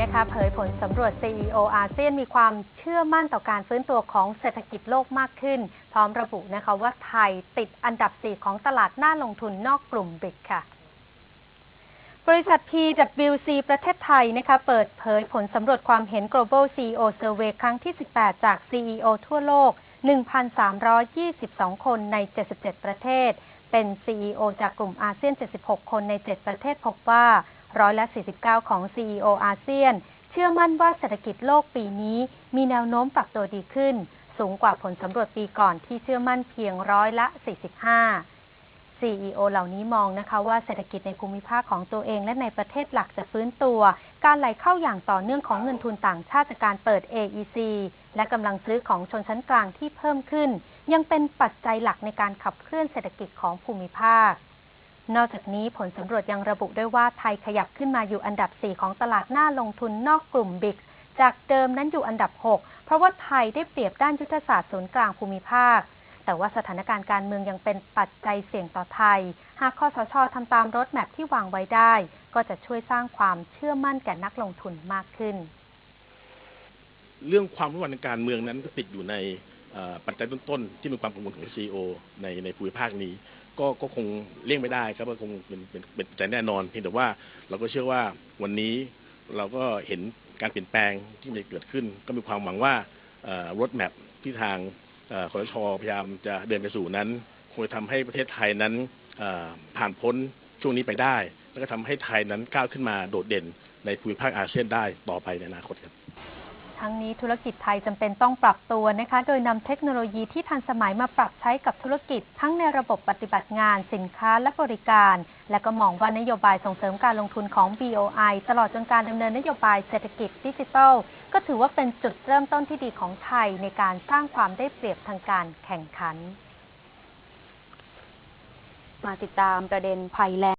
นะคะเผยผลสำรวจ CEO อาเซียนมีความเชื่อมั่นต่อการฟื้นตัวของเศรษฐกิจโลกมากขึ้น พร้อมระบุนะคะว่าไทยติดอันดับ 4 ของตลาดน่าลงทุนนอกกลุ่มบิกค่ะบริษัท PwC ประเทศไทยนะคะเปิดเผยผลสำรวจความเห็น Global CEO Survey ครั้งที่ 18 จาก CEO ทั่วโลก 1,322 คนใน 77 ประเทศ เป็น CEO จากกลุ่มอาเซียน 76 คนใน 7 ประเทศพบว่า ร้อยละ 49 ของ CEO อาเซียน เชื่อมั่นว่าเศรษฐกิจโลกปีนี้มีแนวโน้มปรับตัวดีขึ้น สูงกว่าผลสำรวจปีก่อนที่เชื่อมั่นเพียงร้อยละ 45 CEO เหล่านี้มองนะคะว่าเศรษฐกิจในภูมิภาคของตัวเองและในประเทศหลักจะฟื้นตัว การไหลเข้าอย่างต่อเนื่องของเงินทุนต่างชาติจากการเปิด AEC และกำลังซื้อของชนชั้นกลางที่เพิ่มขึ้น ยังเป็นปัจจัยหลักในการขับเคลื่อนเศรษฐกิจของภูมิภาค นอกจากนี้ผลสำรวจยังระบุด้วยว่าไทยขยับขึ้นมาอยู่อันดับ 4 ของตลาดหน้าลงทุนนอกกลุ่มบิ๊กจากเดิมนั้นอยู่อันดับ 6 เพราะว่าไทยได้เปรียบด้านยุทธศาสตร์ศูนย์กลางภูมิภาค แต่ว่าสถานการณ์การเมืองยังเป็นปัจจัยเสี่ยงต่อไทย หากคอสชทำตามรถแมพที่วางไว้ได้ ก็จะช่วยสร้างความเชื่อมั่นแก่นักลงทุนมากขึ้น เรื่องความรู้วันทางการเมืองนั้นก็ติดอยู่ในปัจจัยต้นๆที่มีความกังวลของซีอในในภูมิภาคนี้ ก็ก็คงเลี่ยงไม่ได้ครับว่าคงเป็นเป็นเป็นปัจจัยแน่นอนเพียงแต่ว่าเราก็เชื่อว่าวันนี้เราก็เห็นการเปลี่ยนแปลงที่มันจะเกิดขึ้น ก็มีความหวังว่ารถแมพที่ทางอคอสชพยายามจะเดินไปสู่นั้นคงจะทำให้ประเทศไทยนั้นผ่านพ้นช่วงนี้ไปได้ แล้วก็ทำให้ไทยนั้นก้าวขึ้นมาโดดเด่นในภูมิภาคอาเซียนได้ต่อไปในอนาคตครับ ทั้งนี้ธุรกิจไทยจำเป็นต้องปรับตัวนะคะ โดยนำเทคโนโลยีที่ทันสมัยมาปรับใช้กับธุรกิจ ทั้งในระบบปฏิบัติงาน สินค้าและบริการ และก็มองว่านโยบายส่งเสริมการลงทุนของ BOI ตลอดจนการดำเนินนโยบายเศรษฐกิจดิจิทัล ก็ถือว่าเป็นจุดเริ่มต้นที่ดีของไทยในการสร้างความได้เปรียบทางการแข่งขัน มาติดตามประเด็นภัยแล้ง